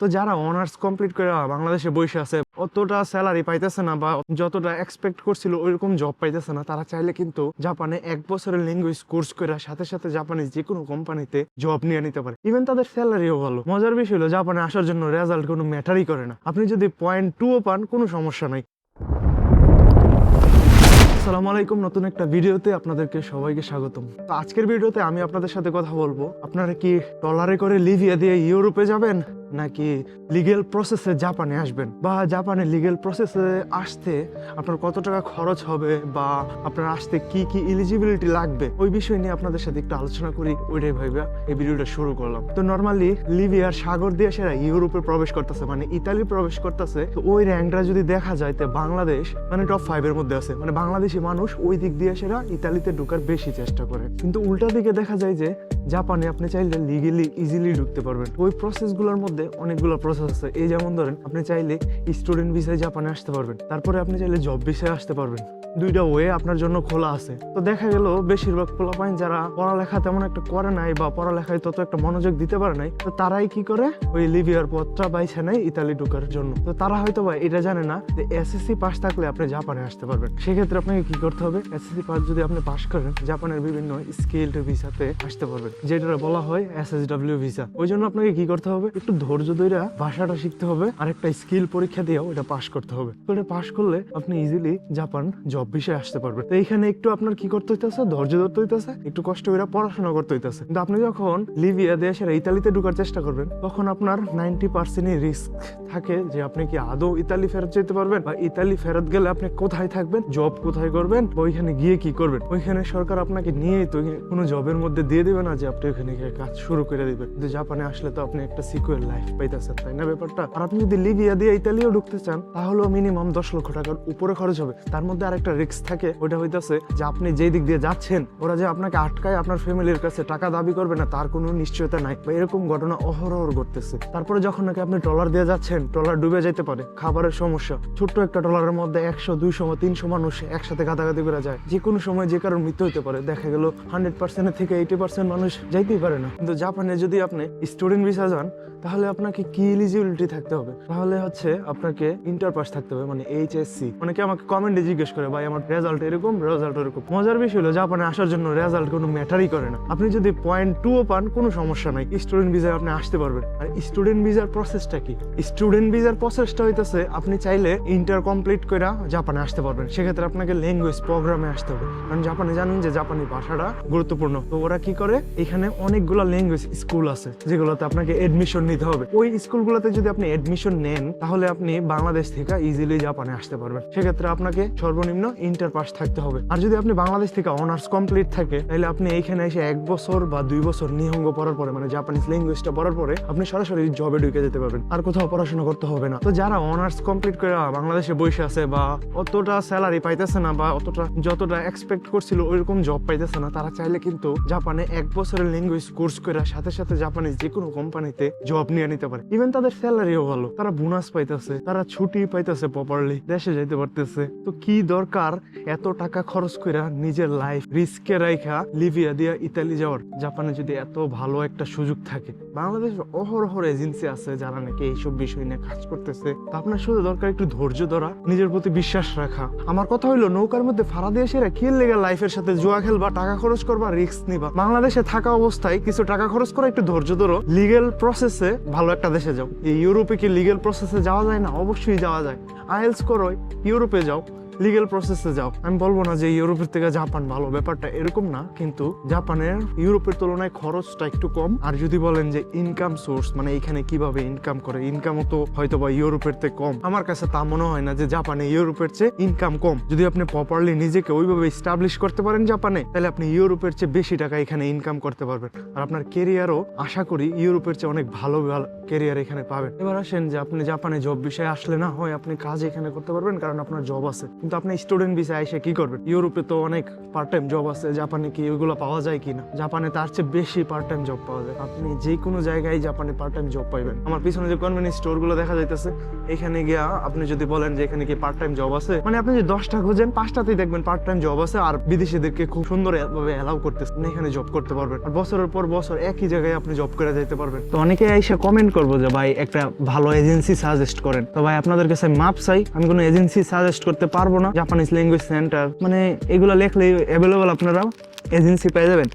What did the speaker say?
তো যারা honours complete করে বাংলাদেশে বসে আছে, অতটা স্যালারি পাইতেছে না বা যতটা এক্সপেক্ট করছিল ওইরকম জব পাইতেছে না, তারা চাইলে কিন্তু জাপানে এক বছরের ল্যাঙ্গুয়েজ কোর্স করে সাথে সাথে জাপানিজ যে কোনো কোম্পানিতে জব নিয়ে নিতে পারে। ইভেন তাদের স্যালারিও ভালো। মজার বিষয় হলো জাপানে আসার জন্য রেজাল্ট কোনো ম্যাটারই করে না। আপনি যদি পয়েন্ট টুও পান, কোনো সমস্যা নাই। আসসালামু আলাইকুম, নতুন একটা ভিডিওতে আপনাদেরকে সবাইকে স্বাগতম। তো আজকের ভিডিওতে আমি আপনাদের সাথে কথা বলব। আপনারা কি ডলারে করে লিভিয়া দিয়ে ইউরোপে যাবেন? নাকি লিগেল প্রসেসে জাপানে আসবেন? বা জাপানে লিগেল প্রসেসে আসতে আপনার কত টাকা খরচ হবে বা আপনার আসতে কি কি এলিজিবিলিটি লাগবে? ওই বিষয় নিয়ে আপনাদের সাথে একটু আলোচনা করি। ওইটাই ভাইবা, এই ভিডিওটা শুরু করলাম। তো নর্মালি লিবিয়ার সাগর দিয়ে সেরা ইউরোপে প্রবেশ করতেছে মানে ইতালি প্রবেশ করতেছে। তো ওই র্যাঙ্কটা যদি দেখা যায়, তো বাংলাদেশ মানে টপ ফাইভের মধ্যে আছে। মানে বাংলাদেশি মানুষ ওই দিক দিয়ে সেরা, ইতালিতে ঢোকার বেশি চেষ্টা করে। কিন্তু উল্টা দিকে দেখা যায় যে জাপানে আপনি চাইলে লিগেলি ইজিলি ঢুকতে পারবেন। ওই প্রসেসগুলোর মধ্যে অনেকগুলো প্রসেস আছে। এই যেমন ধরেন, আপনি চাইলে স্টুডেন্ট ভিসায় জাপানে আসতে পারবেন। তারপরে আপনি চাইলে জব ভিসায় আসতে পারবেন। দুইটা ওয়ে আপনার জন্য খোলা আছে। তো দেখা গেল, বেশিরভাগ খোলা পোলাপাইন যারা পড়ালেখা তেমন একটা করে নাই বা পড়ালেখায় তত একটা মনোযোগ দিতে পারে নাই, তো তারাই কি করে? ওই লিবিয়ার পথটা বাইছে নাই ইতালি ঢুকার জন্য। তো তারা হয়তো বা এটা জানে না যে এসএসসি পাস থাকলে আপনি জাপানে আসতে পারবেন। সেক্ষেত্রে আপনাকে কি করতে হবে? এসএসসি পাস যদি আপনি পাস করেন জাপানের বিভিন্ন স্কিল্ড ভিসাতে আসতে পারবেন যেটা বলা হয় এসএসডব্লিউ ভিসা ওই জন্য আপনাকে কি করতে হবে? একটু ধৈর্য ধরে ভাষাটা শিখতে হবে আর একটা স্কিল পরীক্ষা দিয়েও এটা পাশ করতে হবে। তো এটা পাশ করলে আপনি ইজিলি জাপান জব বিষয়ে আসতে পারবেন। তো এইখানে একটু আপনার কি করতে হইতেছে? ধৈর্য ধরতে হইতেছে, একটু কষ্ট করে পড়াশোনা করতে হইতেছে। কিন্তু আপনি যখন লিবিয়া দেশের ইতালিতে ঢুকার চেষ্টা করবেন, তখন আপনার নাইনটি পার্সেন্টই রিস্ক থাকে যে আপনি কি আদৌ ইতালি ফেরত যেতে পারবেন বা ইতালি ফেরত গেলে আপনি কোথায় থাকবেন জব কোথায় করবেন বা ওইখানে গিয়ে কি করবেন। ওইখানে সরকার আপনাকে নিয়ে তো কোনো জবের মধ্যে দিয়ে দেবে না যে আপনি ওখানে গিয়ে কাজ শুরু করে দিবেন। কিন্তু জাপানে আসলে তো আপনি একটা সিকিউর লাইফ পাইতেছেন, তাই না ব্যাপারটা? আর আপনি যদি লিবিয়া দিয়ে ইতালিও ঢুকতে চান মিনিমাম দশ লক্ষ টাকার উপরে খরচ হবে। তার মধ্যে রিস্ক থাকে, ওইটা হইতাছে যে আপনি যেই দিক দিয়ে যাচ্ছেন, ওরা যে আপনাকে আটকায় আপনার ফ্যামিলির কাছে টাকা দাবি করবে না, তার কোনো নিশ্চয়তা নাই। বা এরকম ঘটনা অহরহ ঘটতেছে। তারপরে যখন নাকি আপনি ট্রলার দিয়ে যাচ্ছেন, ট্রলার ডুবে যেতে পারে, খাবারের সমস্যা। ছোট্ট একটা ট্রলারের মধ্যে একশো, দুইশো তিনশো মানুষ একসাথে গাদাগাদি করে যায়। যে কোনো সময় যে কারোর মৃত্যু হতে পারে। দেখা গেল হান্ড্রেড পার্সেন্টের থেকে এইটি পার্সেন্ট মানুষ যাইতেই পারে না। কিন্তু জাপানে যদি আপনি স্টুডেন্ট ভিসা যান, তাহলে আপনাকে কি এলিজিবিলিটি থাকতে হবে? তাহলে হচ্ছে আপনাকে ইন্টার পাস থাকতে হবে মানে এইচএসসি অনেকে আমাকে কমেন্টে জিজ্ঞেস করে, ভাই, আমার রেজাল্ট এরকম রেজাল্ট এরকম মজার বিষয় হলো, জাপানে আসার জন্য রেজাল্ট কোনো ম্যাটারই করে না। আপনি যদি পয়েন্ট টুও পান, কোনো সমস্যা নাই। স্টুডেন্ট ভিসায় আপনি আসতে পারবেন। আর স্টুডেন্ট ভিসার প্রসেসটা কি? স্টুডেন্ট ভিসার প্রসেসটা হইতেছে, আপনি চাইলে ইন্টার কমপ্লিট করে জাপানে আসতে পারবেন। সেক্ষেত্রে আপনাকে ল্যাঙ্গুয়েজ প্রোগ্রামে আসতে হবে। কারণ জাপানে জানেন যে জাপানি ভাষাটা গুরুত্বপূর্ণ। তো ওরা কি করে? এখানে অনেকগুলো ল্যাঙ্গুয়েজ স্কুল আছে, যেগুলোতে আপনাকে এডমিশন নিতে হবে। ওই স্কুলগুলোতে যদি আপনি এডমিশন নেন, তাহলে আপনি বাংলাদেশ থেকে ইজিলি জাপানে আসতে পারবেন। সেক্ষেত্রে আপনাকে সর্বনিম্ন ইন্টার পাস থাকতে হবে। আর যদি আপনি বাংলাদেশ থেকে অনার্স কমপ্লিট থাকে, তাহলে আপনি এইখানে এসে এক বছর বা দুই বছর নিহঙ্গ পড়ার পরে মানে জাপানিজ ল্যাঙ্গুয়েজটা পড়ার পরে, আপনি সরাসরি জবে ঢুকে যেতে পারবেন। আর কোথাও পড়াশোনা করতে হবে না। তো যারা অনার্স কমপ্লিট করে বাংলাদেশে বসে আছে বা অতটা স্যালারি পাইতেছে না বা অতটা যতটা এক্সপেক্ট করছিল ওইরকম জব পাইতেছে না, তারা চাইলে কিন্তু জাপানে এক বছরের ল্যাঙ্গুয়েজ কোর্স করে সাথে সাথে জাপানিজ যে কোনো কোম্পানিতে জব নিয়ে নিতে পারে। ইভেন তাদের স্যালারিও ভালো। তারা বোনাস পাইতেছে, তারা ছুটি পাইতেছে প্রপারলি দেশে যাইতে পারতেছে। তো কি দরকার এত টাকা খরচ করে নিজের লাইফ রিস্কে রাইখা লিবিয়া দিয়া ইতালি যাওয়ার? জাপানে যদি এত ভালো একটা সুযোগ থাকে। বাংলাদেশ অহরহর এজেন্সি আছে যারা নাকি এইসব বিষয় নিয়ে কাজ করতেছে। আপনার শুধু দরকার একটু ধৈর্য ধরা, নিজের প্রতি বিশ্বাস রাখা। আমার কথা হইল, নৌকার মধ্যে ফাড়া দিয়ে সেরা খেল লেগে লাইফের সাথে জুয়া খেলবা, টাকা খরচ করবা রিস্ক নিবা? বাংলাদেশে থাকা অবস্থায় কিছু টাকা খরচ করা একটু ধৈর্য ধরো। লিগেল প্রসেসে ভালো একটা দেশে যাও। এই ইউরোপে কি লিগেল প্রসেসে যাওয়া যায় না? অবশ্যই যাওয়া যায়। আইএলস করো, ইউরোপে যাও। লিগেল প্রসেসে যাও। আমি বলব না যে ইউরোপের থেকে জাপান ভালো, ব্যাপারটা এরকম না, কিন্তু জাপানের, ইউরোপের তুলনায় খরচটা একটু কম। আর যদি বলেন যে ইনকাম সোর্স মানে এখানে কীভাবে ইনকাম করে ইনকামও তো হয়তো বা ইউরোপের থেকে কম। আমার কাছে তা মনে হয় না যে জাপানে ইউরোপের চেয়ে ইনকাম কম। যদি আপনি প্রপারলি নিজেকে ওইভাবে স্টাবলিশ করতে পারেন জাপানে, তাহলে আপনি ইউরোপের চেয়ে বেশি টাকা এখানে ইনকাম করতে পারবেন। আর আপনার কেরিয়ারও আশা করি ইউরোপের চেয়ে অনেক ভালো কেরিয়ার এখানে পাবেন। এবার আসেন যে আপনি জাপানে জব বিষয়ে আসলে না হয় আপনি কাজ এখানে করতে পারবেন, কারণ আপনার জব আছে। কিন্তু আপনি স্টুডেন্ট ভিসা এসে কি করবেন? ইউরোপে তো অনেক পার্ট টাইম জব আছে জাপানে কি ওইগুলো পাওয়া যায় কিনা? জাপানে তার চেয়ে বেশি পার্ট টাইম জব পাওয়া যায়। আপনি যে কোনো জায়গায় জাপানে পার্ট টাইম জব পাইবেন। আমার পিছনে যে কনভেনিয়েন্স স্টোরগুলো দেখা যাইতেছে, এখানে গিয়া আপনি যদি বলেন যে এখানে কি পার্ট টাইম জব আছে মানে আপনি যদি দশটা খোঁজেন, পাঁচটাতেই দেখবেন পার্ট টাইম জব আছে, আর বিদেশিদেরকে খুব সুন্দর ভাবে অ্যালাউ করতেছে এখানে জব করতে পারবেন। আর বছরের পর বছর একই জায়গায় আপনি জব করে যাইতে পারবেন। তো অনেকে এসে কমেন্ট করব যে, ভাই, একটা ভালো এজেন্সি সাজেস্ট করেন। তো ভাই, আপনাদের কাছে মাপ চাই। আমি কোনো এজেন্সি সাজেস্ট করতে পারব না। জাপানিজ ল্যাঙ্গুয়েজ সেন্টার মানে এগুলো লেখলে অ্যাভেলেবল আপনারা এজেন্সি পেয়ে যাবেন।